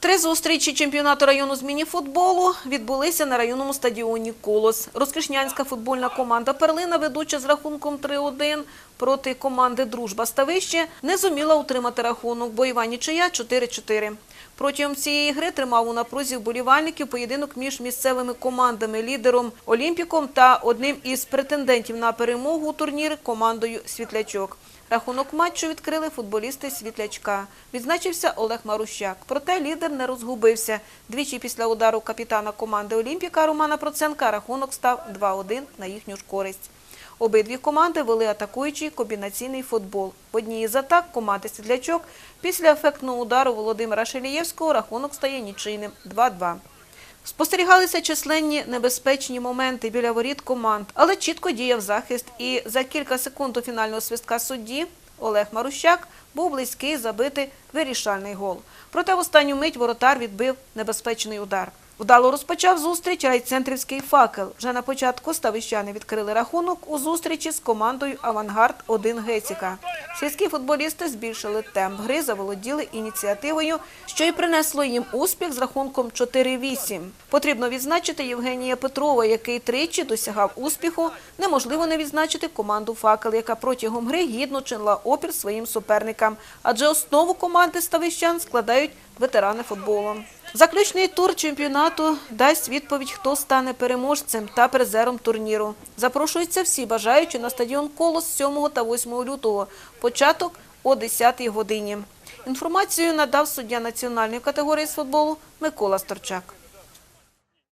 Три зустрічі чемпіонату району з мініфутболу відбулися на районному стадіоні «Колос». Розкишнянська футбольна команда «Перлина», ведуча з рахунком 3-1 проти команди «Дружба Ставище», не зуміла утримати рахунок, бо Іван нічия 4-4. Протягом цієї гри тримав у напрузі вболівальників поєдинок між місцевими командами, лідером Олімпіком та одним із претендентів на перемогу у турнірі командою «Світлячок». Рахунок матчу відкрили футболісти Світлячка. Відзначився Олег Марущак. Проте лідер не розгубився. Двічі після удару капітана команди Олімпіка Романа Проценка рахунок став 2-1 на їхню ж користь. Обидві команди вели атакуючий комбінаційний футбол. В одній із атак команди Світлячок після ефектного удару Володимира Шелієвського рахунок стає нічийним 2-2. Спостерігалися численні небезпечні моменти біля воріт команд, але чітко діяв захист. І за кілька секунд до фінального свистка судді Олег Марущак був близький забити вирішальний гол. Проте в останню мить воротар відбив небезпечний удар. Вдало розпочав зустріч райцентрівський факел. Вже на початку ставищани відкрили рахунок у зустрічі з командою «Авангард-1 Геціка». Сільські футболісти збільшили темп гри, заволоділи ініціативою, що й принесло їм успіх з рахунком 4-8. Потрібно відзначити Євгенія Петрова, який тричі досягав успіху. Неможливо не відзначити команду «Факел», яка протягом гри гідно чинила опір своїм суперникам. Адже основу команди ставищан складають ветерани футболу. Заключний тур чемпіонату дасть відповідь, хто стане переможцем та призером турніру. Запрошуються всі бажаючі на стадіон «Колос» 7 та 8 лютого. Початок о 10 годині. Інформацію надав суддя національної категорії з футболу Микола Сторчак.